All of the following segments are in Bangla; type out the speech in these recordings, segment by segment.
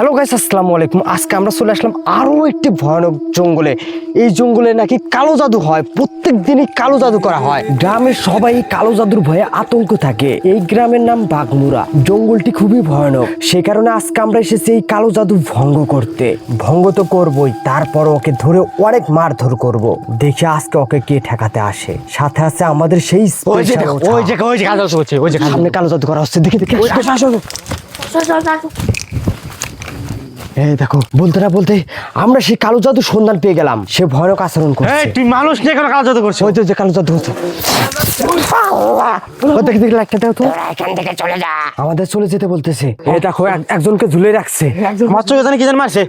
হ্যালো গাইস আসসালামু আলাইকুম। আজকে আমরা চলে আসলাম আরও একটি ভয়ানক জঙ্গলে। এই জঙ্গলে নাকি কালো জাদু হয় প্রত্যেক দিনই কালো জাদু করা হয়। গ্রামের সবাই কালো জাদুর ভয়ে আতঙ্ক থাকে। এই গ্রামের নাম বাগমুরা জঙ্গলটি খুবই ভয়ানক। সে কারণে আজকে আমরা এসেছি এই কালো জাদু ভঙ্গ করতে। ভঙ্গ তো করবই তারপর ওকে ধরে অনেক মারধর করব। দেখি আজকে ওকে কে ঠেকাতে আসে। সাথে আছে আমাদের সেই ওই যে। ওই যে হচ্ছে ওই যে সামনে কালো জাদু করা হচ্ছে। দেখি দেখি। আসো, আসো, আসো। এই দেখো বলতে না বলতে আমরা সেই কালো জাদু সন্ধান পেয়ে গেলাম। সে ভয়ানক আচরণ এই তুই মানুষ নিয়ে কেন কাজ হতে করছ? ওই তো যে কালো জাদু হচ্ছে ও দেখি দেখি একটা দাও তো। এখান থেকে চলে যা। আমাদের চলে যেতে বলতেছে। এই দেখো একজনকে ঝুলে রাখছে। আমার চোখে জানি কি জানি মারছে?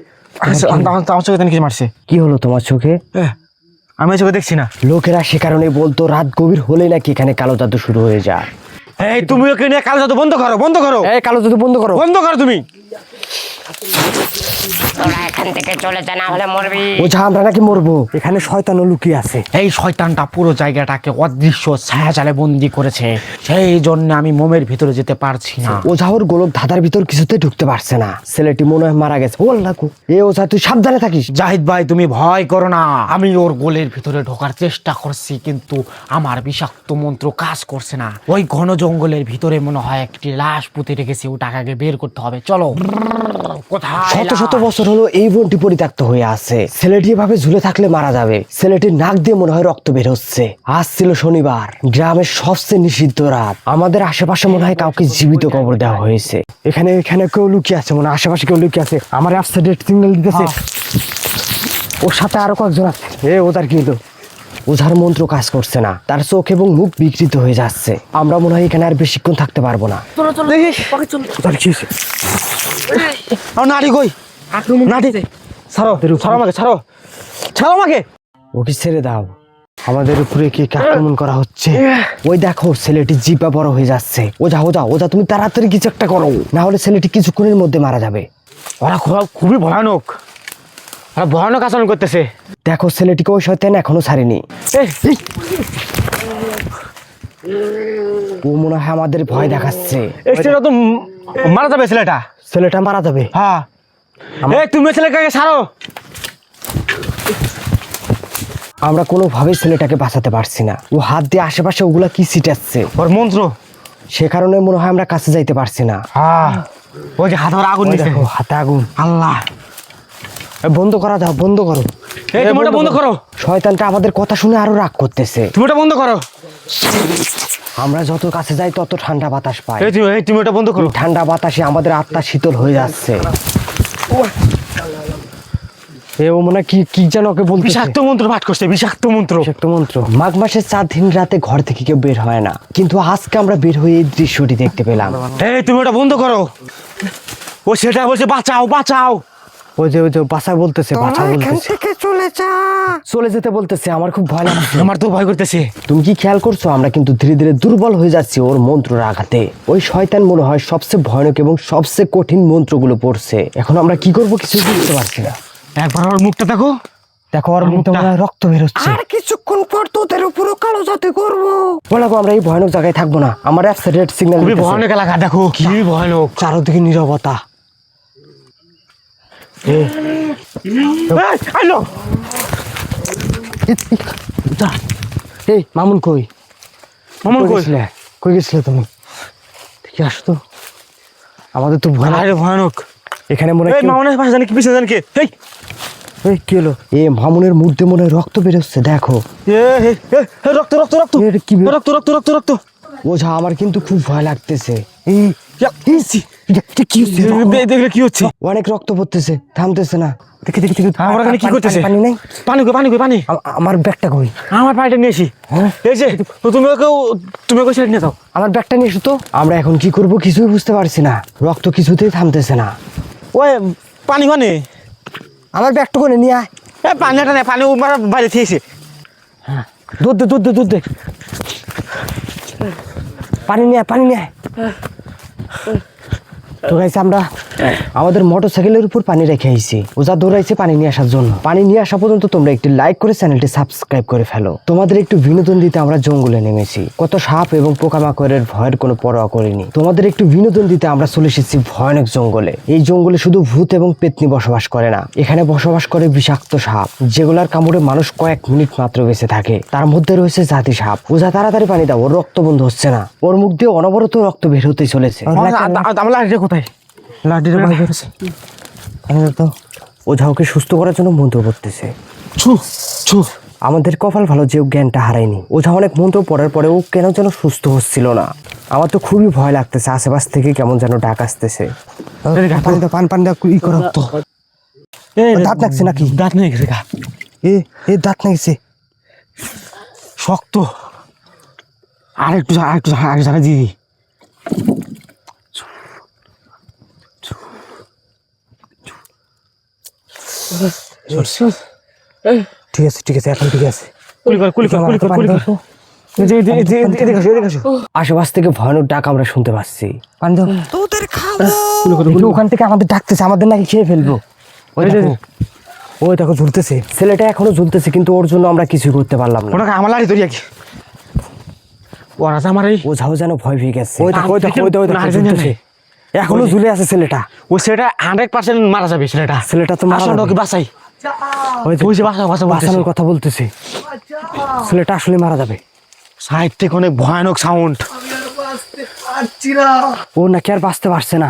আচ্ছা, আমার চোখে জানি কি মারছে? কি হলো তোমার চোখে? আমি চোখে দেখছি না। লোকেরা সে কারণে বলতো রাত গভীর হলে নাকি এখানে কালো জাদু শুরু হয়ে যায়। এই তুমি ওকে নিয়ে কাজ হতে বন্ধ করো বন্ধ করো। এই কালো জাদু বন্ধ করো। বন্ধ করো তুমি। তোরা এখান থেকে চলে যা না হলে মরবি। ওঝা আমরা নাকি মরবো। এখানে শয়তানও লুকিয়ে আছে। এই শয়তানটা পুরো জায়গাটাকে অদৃশ্য ছায়াজালে বন্দি করেছে। সেই জন্য আমি মোমের ভিতরে যেতে পারছি না। ওঝা ওর গোলক ধাঁধার ভিতর কিছুতে ঢুকতে পারছে না। ছেলেটি মনে হয় মারা গেছে। বল না এ ওঝা তুই সাবধানে থাকিস। জাহিদ ভাই তুমি ভয় করো না। আমি ওর গোলের ভিতরে ঢোকার চেষ্টা করছি কিন্তু আমার বিষাক্ত মন্ত্র কাজ করছে না। ওই ঘন জঙ্গলের ভিতরে মনে হয় একটি লাশ পুঁতে রেখেছে। ওটাকে আগে বের করতে হবে। চলো। শত শত বছর হলো এই বনটি পরিত্যক্ত হয়ে আছে। ছেলেটি এভাবে ঝুলে থাকলে মারা যাবে। ছেলেটির নাক দিয়ে মনে হয় রক্ত বের হচ্ছে। আজ ছিল শনিবার। গ্রামের সবচেয়ে নিষিদ্ধ রাত। আমাদের আশেপাশে মনে হয় কাউকে জীবিত কবর দেওয়া হয়েছে। এখানে এখানে কেউ লুকিয়ে আছে মনে হয় আশেপাশে কেউ লুকিয়ে আছে। আমার অ্যাপসাইডে সিগন্যাল দিতেছে। ওর সাথে আরও কয়েকজন আছে। এ ওদার কি হলো ওঝার মন্ত্র কাজ করছে না। তার চোখ এবং মুখ বিকৃত হয়ে যাচ্ছে। আমরা মনে হয় এখানে আর বেশিক্ষণ থাকতে পারব না। ওদার কি হয়েছে? আমার নারী কই? নারী ছাড়ো ছাড়ো আমাকে ছাড়ো। ছাড়ো আমাকে। ওকে ছেড়ে দাও। আমাদের উপরে কি আক্রমণ করা হচ্ছে? ওই দেখো ছেলেটি জিপা বড় হয়ে যাচ্ছে। ওজা ওজা ওজা তুমি তাড়াতাড়ি কিছু একটা করো। না হলে ছেলেটি কিছুক্ষণের মধ্যে মারা যাবে। ওরা খুবই ভয়ানক। ওরা ভয়ানক আচরণ করতেছে। দেখো ছেলেটিকে ওই শয়তান এখনও ছাড়েনি। ও মনে হয় আমাদের ভয় দেখাচ্ছে। ছেলেটা তো মারা যাবে ছেলেটা। ছেলেটা মারা যাবে। হ্যাঁ। এই তুমি ছেলেটাকে ছাড়ো। আমরা কোনোভাবেই ছেলেটাকে বাঁচাতে পারছি না। ও হাত দিয়ে আশেপাশে ওগুলা কি ছিটাচ্ছে? ওর মন্ত্র। সে কারণে মনে হয় আমরা কাছে যাইতে পারছি না। হ্যাঁ। ওই যে হাত আগুন দেখো হাতে আগুন। আল্লাহ। বন্ধ করা দাও বন্ধ করো। এই তুমি ওটা বন্ধ করো। শয়তানটা আমাদের কথা শুনে আরও রাগ করতেছে। তুমি ওটা বন্ধ করো। আমরা যত কাছে যাই তত ঠান্ডা বাতাস পাই। এই তুমি এই তুমি ওটা বন্ধ করো। ঠান্ডা বাতাসে আমাদের আত্মা শীতল হয়ে যাচ্ছে। এ ও মনে কি কি যেন ওকে বলতে বিষাক্ত মন্ত্র পাঠ করছে বিষাক্ত মন্ত্র। বিষাক্ত মন্ত্র। মাঘ মাসের চার দিন রাতে ঘর থেকে কেউ বের হয় না। কিন্তু আজকে আমরা বের হয়ে এই দৃশ্যটি দেখতে পেলাম। এই তুমি ওটা বন্ধ করো। ও সেটা বলছে বাঁচাও বাঁচাও। ওই যে ওই যে বাসা বলতেছে বাসা বলতেছে। চলে যা। চলে যেতে বলতেছে আমার খুব ভয় লাগছে। আমার তো ভয় করতেছে। তুমি কি খেয়াল করছ? আমরা কিন্তু ধীরে ধীরে দুর্বল হয়ে যাচ্ছি ওর মন্ত্রের আঘাতে। ওই শয়তান মনে হয় সবচেয়ে ভয়ানক এবং সবচেয়ে কঠিন মন্ত্রগুলো পড়ছে। এখন আমরা কি করব কিছু বুঝতে পারছি না। একবার ওর মুখটা দেখো। দেখো ওর মুখে হয় রক্ত বেরোচ্ছে। আর কিছুক্ষণ পর তোদের উপরও কালো জাতে করব। বলা গো আমরা এই ভয়ানক জায়গায় থাকব না। আমার অ্যাপসে রেড সিগন্যাল খুবই ভয়ানক এলাকা দেখো। কি ভয়ানক। চারদিকে নীরবতা। আইলো। এই মামুন কই? মামুন কই? গেছিলে? কই গেছিলে তুমি? দেখি আসো তো। আমাদের তো ভয় আরে ভয়ানক। এখানে মনে হয় মামুনের পাশে জানি কি পিছনে জানি কি এই। এই কি হলো? এ মামুনের মধ্যে মনে হয় রক্ত বেরোচ্ছে দেখো। এ, এ, রক্ত রক্ত রক্ত। কি রক্ত রক্ত রক্ত রক্ত। ওঝা আমার কিন্তু খুব ভয় লাগতেছে। এই, ইসি, কি হচ্ছে? দেখলে কি হচ্ছে? অনেক রক্ত পড়তেছে থামতেছে না। দেখি দেখি দেখি। আমার এখানে কি পানি- করতেছে? পানি নেই? পানি কই পানি কই পানি? আমার ব্যাগটা কই? আমার পানিটা নিয়ে আসি। হ্যাঁ? এই যে তুমি ওকে তুমি ওকে ছেড়ে নিয়ে যাও আমার ব্যাগটা নিয়ে এসো তো। আমরা এখন কি করব কিছুই বুঝতে পারছি না। রক্ত কিছুতেই থামতেছে না। ওই পানি মানে আমার ব্যাগটা করে নিয়ে আয়। এ পানিটা নেই পানি আমার বাইরে থেকেছে দুধ দে দুধ দে দুধ দে। পানি নিয়ে পানি নিয়ে আয় তো গাইছে আমরা আমাদের মোটরসাইকেলের উপর পানি রেখে আইছি। ওজা দৌড়াইছে পানি নিয়ে আসার জন্য। পানি নিয়ে আসা পর্যন্ত তোমরা একটি লাইক করে চ্যানেলটি সাবস্ক্রাইব করে ফেলো। তোমাদের একটু বিনোদন দিতে আমরা জঙ্গলে নেমেছি। কত সাপ এবং পোকামাকড়ের ভয়ের কোনো পরোয়া করিনি। তোমাদের একটু বিনোদন দিতে আমরা চলে এসেছি ভয়ানক জঙ্গলে। এই জঙ্গলে শুধু ভূত এবং পেতনি বসবাস করে না। এখানে বসবাস করে বিষাক্ত সাপ যেগুলার কামড়ে মানুষ কয়েক মিনিট মাত্র বেঁচে থাকে। তার মধ্যে রয়েছে জাতি সাপ। ওঝা তাড়াতাড়ি পানি দাও ওর রক্ত বন্ধ হচ্ছে না। ওর মুখ দিয়ে অনবরত রক্ত বের হতে চলেছে। কোথায়? লাঠিটা বাইর করেছে তো ওঝা ওকে সুস্থ করার জন্য মন্ত্র করতেছে ছু ছু। আমাদের কপাল ভালো যে ও জ্ঞানটা হারায়নি। ওঝা অনেক মন্ত্র পড়ার পরে ও কেন যেন সুস্থ হচ্ছিল না। আমার তো খুবই ভয় লাগতেছে আশেপাশ থেকে কেমন যেন ডাক আসতেছে। পান পান দাও ই করো তো। দাঁত লাগছে নাকি? দাঁত নেই রেখা এ এ দাঁত লাগছে শক্ত। আর একটু আর একটু আর জায়গা দিয়ে দিই ঠিক আছে ঠিক আছে এখন ঠিক আছে। আশেপাশ থেকে ভয়ানক ডাক আমরা শুনতে পাচ্ছি ওখান থেকে আমাদের ডাকতেছে আমাদের নাকি খেয়ে ফেলব ওই দেখো ঝুলতেছে ছেলেটা এখনও ঝুলতেছে কিন্তু ওর জন্য আমরা কিছুই করতে পারলাম না আমার লাড়ি ধরি কি ওরা তো আমার এই ওঝাও যেন ভয় পেয়ে গেছে ওই দেখো ওই দেখো ওই দেখো, এখনও ঝুলে আছে ছেলেটা। ওই ছেলেটা হান্ড্রেড পার্সেন্ট মারা যাবে ছেলেটা। ছেলেটা তো মারা যাবে। ওকে বাঁচাই বাঁচানোর কথা বলতেছে। ছেলেটা আসলে মারা যাবে। সাইড থেকে অনেক ভয়ানক সাউন্ড ও নাকি আর বাঁচতে পারছে না।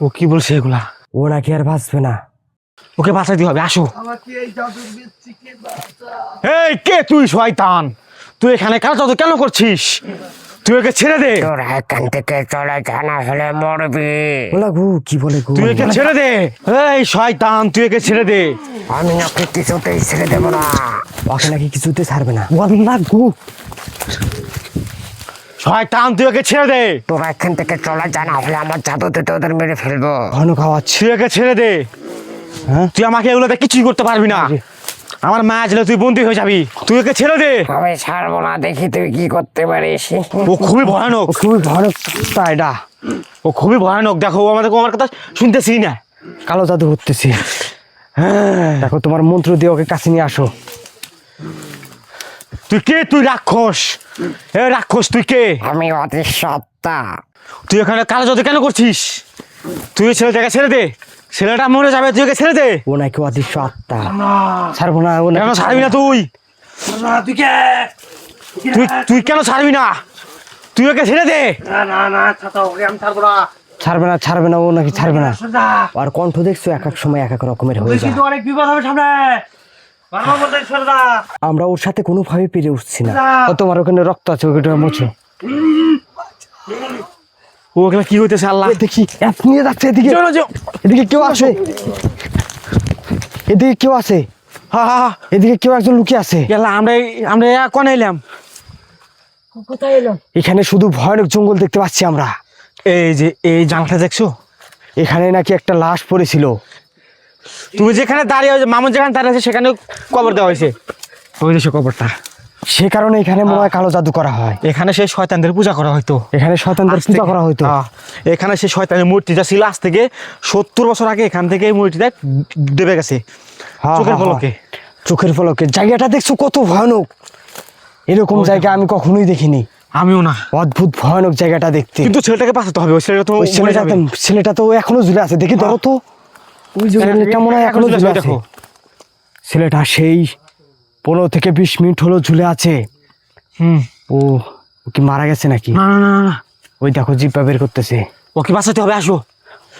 ও কি বলছে এগুলা? ও নাকি আর বাঁচবে না। ওকে বাঁচাইতে হবে আসো। এই কে তুই শয়তান? তুই এখানে কাজ কেন করছিস? তুই ওকে ছেড়ে দে। তোরা এখান থেকে চলে যা না হলে মরবি। ওলা গু কি বলে গু? তুই একে ছেড়ে দে। এই শয়তান তুই একে ছেড়ে দে। আমি ওকে কিছুতেই ছেড়ে দেবো না। ওকে নাকি কিছুতে ছাড়বে না। গু। শয়তান তুই ওকে ছেড়ে দে। তোরা এখান থেকে চলে যা না হলে আমার জাদুতে তোদের মেরে ফেলব। ঘন খাওয়াচ্ছে। তুই ওকে ছেড়ে দে। হ্যাঁ? তুই আমাকে এগুলোতে কিছুই করতে পারবি না। আমার মা ছিল তুই বন্দি হয়ে যাবি। তুই ওকে ছেড়ে দে। আমি ছাড়বো না দেখি তুই কি করতে পারিস। ও খুবই ভয়ানক। খুবই ভয়ানক তা এটা। ও খুবই ভয়ানক। দেখো ও আমাদের আমার কথা শুনতেছি না। কালো জাদু করতেছি। হ্যাঁ। দেখো তোমার মন্ত্র দিয়ে ওকে কাছে নিয়ে আসো। তুই কে? তুই রাক্ষস। এ রাক্ষস তুই কে? আমি অদৃশ্য আত্মা। তুই এখানে কালো জাদু কেন করছিস? তুই ছেলেটাকে ছেড়ে দে। ছেলেটা মরে যাবে তুই ওকে ছেড়ে দে। ও নাকি অদৃশ্য আত্মা। ছাড়বো না ও কেন ছাড়বি না তুই? তুই তুই কেন ছাড়বি না? তুই ওকে ছেড়ে দে। না না ছাড়বে না। ছাড়বে না ও নাকি ছাড়বে না। আর কণ্ঠ দেখছ এক এক সময় এক এক রকমের হয়ে যায়। অনেক বিপদ হবে সামনে। বারবার বলতে। আমরা ওর সাথে কোনোভাবে পেরে উঠছি না। ও তোমার ওখানে রক্ত আছে ওকে মুছো। ও ওখানে কি হইতেছে আল্লাহ? দেখি নিয়ে যাচ্ছে এদিকে। চলো, চলো। এদিকে কেউ আছে? এদিকে কেউ আছে? হা হা হা। এদিকে কেউ একজন লুকিয়ে আছে? গেলা আমরা আমরা কোনে এলাম? এখানে শুধু ভয়ানক জঙ্গল দেখতে পাচ্ছি আমরা। এই যে এই জানলাটা দেখছ? এখানে নাকি একটা লাশ পড়েছিল। তুমি যেখানে দাঁড়িয়ে মামুন যেখানে দাঁড়িয়ে আছে সেখানে কবর দেওয়া হয়েছে। ওই দেশে কবরটা। সে কারণে এখানে মনে হয় কালো জাদু করা হয়। এখানে সেই শয়তানদের পূজা করা হয়তো এখানে শয়তানদের পূজা করা হয়তো হ্যাঁ, এখানে সেই শয়তানের মূর্তিটা ছিল আজ থেকে সত্তর বছর আগে এখান থেকে এই মূর্তিটা দেবে গেছে। হ্যাঁ, চোখের হ্যাঁ, হ্যাঁ। চোখের পলকে। জায়গাটা দেখছ কত ভয়ানক। এরকম জায়গা আমি কখনোই দেখিনি। আমিও না। অদ্ভুত ভয়ানক জায়গাটা দেখতে। কিন্তু ছেলেটাকে বাঁচাতে হবে ওই ছেলেটা তো ওই ছেলেটা তো- ছেলেটা তো এখনও ঝুলে আছে। দেখি ধরো তো। ওই ছেলেটা মনে হয় এখনও ঝুলে আছে। দেখো। ছেলেটা সেই পনেরো থেকে বিশ মিনিট হলো ঝুলে আছে। হুম। ও ও কি মারা গেছে নাকি? না না না, ওই দেখো জিব্বা বের করতেছে। ওকে বাঁচাতে হবে আসো।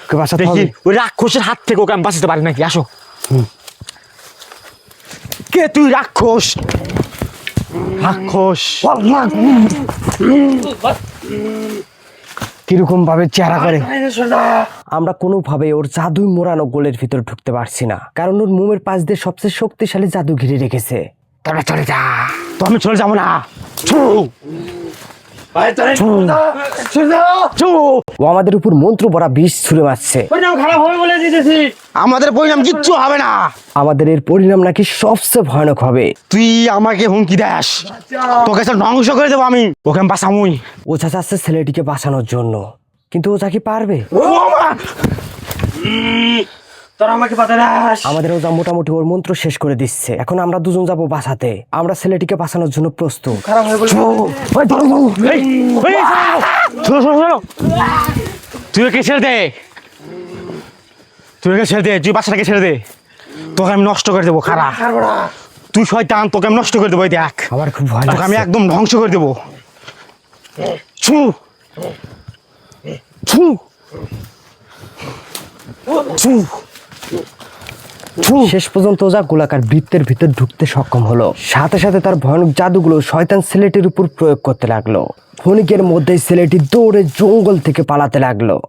ওকে বাঁচাতে দেখি হবে। ওই রাক্ষসের হাত থেকে ওকে আমি বাঁচাতে পারি নাকি? আসো। কে তুই রাক্ষস? রাক্ষস। কীরকম ভাবে চেহারা করে? আমরা কোনোভাবে ওর জাদুই মোড়ানো গোলের ভিতরে ঢুকতে পারছি না। কারণ ওর মোমের পাশ দিয়ে সবচেয়ে শক্তিশালী জাদু ঘিরে রেখেছে। তোরা চলে যা। তো আমি চলে যাব না। ছু, ছু। ও আমাদের উপর মন্ত্র ভরা বিষ ছুড়ে মারছে। পরিণাম খারাপ হবে বলে দিতেছি। আমাদের পরিণাম কিচ্ছু হবে না। আমাদের এর পরিণাম নাকি সবচেয়ে ভয়ানক হবে। তুই আমাকে হুমকি দাস। তোকে সব ধ্বংস করে দেবো আমি। ওকে আমি বাঁচামুই। ও চাচ্ছে ছেলেটিকে বাঁচানোর জন্য। কিন্তু ও কি পারবে? তোরা আমাকে বাতাস আমাদের ওজা মোটামুটি ওর মন্ত্র শেষ করে দিচ্ছে। এখন আমরা দুজন যাব বাঁচাতে। আমরা ছেলেটিকে বাঁচানোর জন্য প্রস্তুত। খারাপ হয়ে। তুই ওকে ছেড়ে দে। তুই ওকে ছেড়ে দে। তুই বাচ্চাটাকে ছেড়ে দে। তোকে আমি নষ্ট করে দেবো খারাপ তুই শয়তান তোকে আমি নষ্ট করে দেবো এই দেখ। আমার খুব ভয় তোকে আমি একদম ধ্বংস করে দেবো। ছু। ছু। ছু ছু। শেষ পর্যন্ত ওজা গোলাকার বৃত্তের ভিতর ঢুকতে সক্ষম হলো। সাথে সাথে তার ভয়ানক জাদুগুলো শয়তান ছেলেটির উপর প্রয়োগ করতে লাগল। ক্ষণিকের মধ্যে ছেলেটি দৌড়ে জঙ্গল থেকে পালাতে লাগল।